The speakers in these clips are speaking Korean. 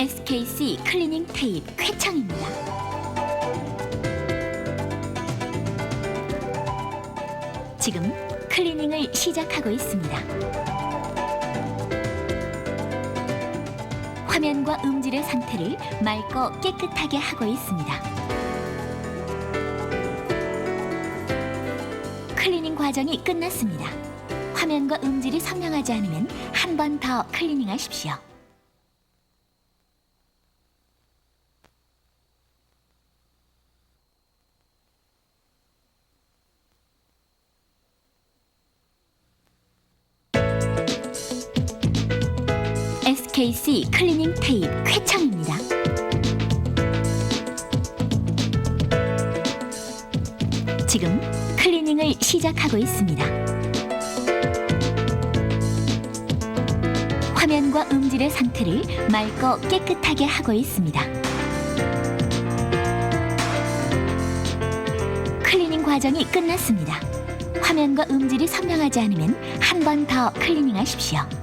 SKC 클리닝 테이프 쾌청입니다. 지금 클리닝을 시작하고 있습니다. 화면과 음질의 상태를 맑고 깨끗하게 하고 있습니다. 클리닝 과정이 끝났습니다. 화면과 음질이 선명하지 않으면 한 번 더 클리닝하십시오. SKC 클리닝 테이프 쾌청입니다. 지금 클리닝을 시작하고 있습니다. 화면과 음질의 상태를 맑고 깨끗하게 하고 있습니다. 클리닝 과정이 끝났습니다. 화면과 음질이 선명하지 않으면 한 번 더 클리닝하십시오.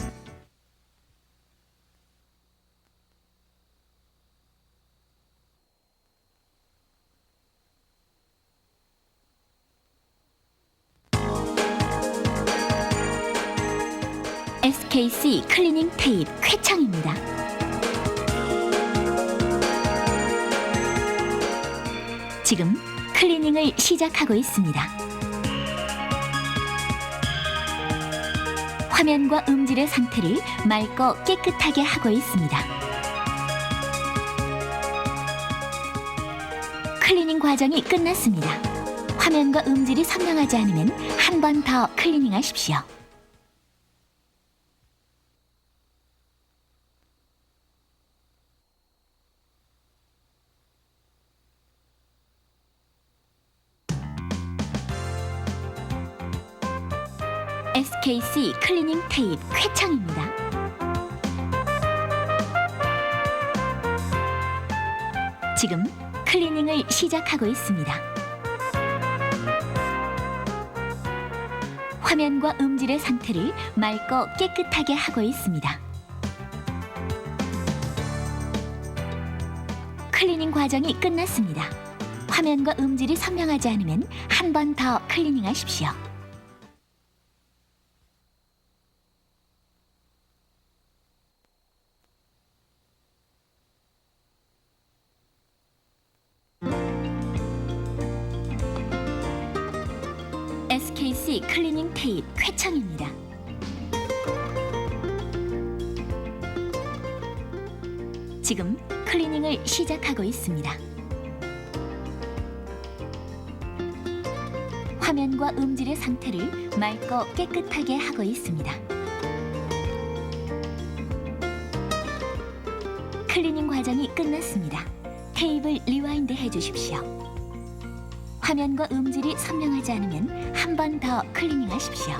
SKC 클리닝 테이프 쾌청입니다. 지금 클리닝을 시작하고 있습니다. 화면과 음질의 상태를 맑고 깨끗하게 하고 있습니다. 클리닝 과정이 끝났습니다. 화면과 음질이 선명하지 않으면 한 번 더 클리닝하십시오. SKC 클리닝 테이프 쾌청입니다. 지금 클리닝을 시작하고 있습니다. 화면과 음질의 상태를 맑고 깨끗하게 하고 있습니다. 클리닝 과정이 끝났습니다. 화면과 음질이 선명하지 않으면 한 번 더 클리닝하십시오. SKC 클리닝 테이프 쾌청입니다. 지금 클리닝을 시작하고 있습니다. 화면과 음질의 상태를 맑고 깨끗하게 하고 있습니다. 클리닝 과정이 끝났습니다. 테이블 리와인드 해주십시오. 화면과 음질이 선명하지 않으면 한 번 더 클리닝 하십시오.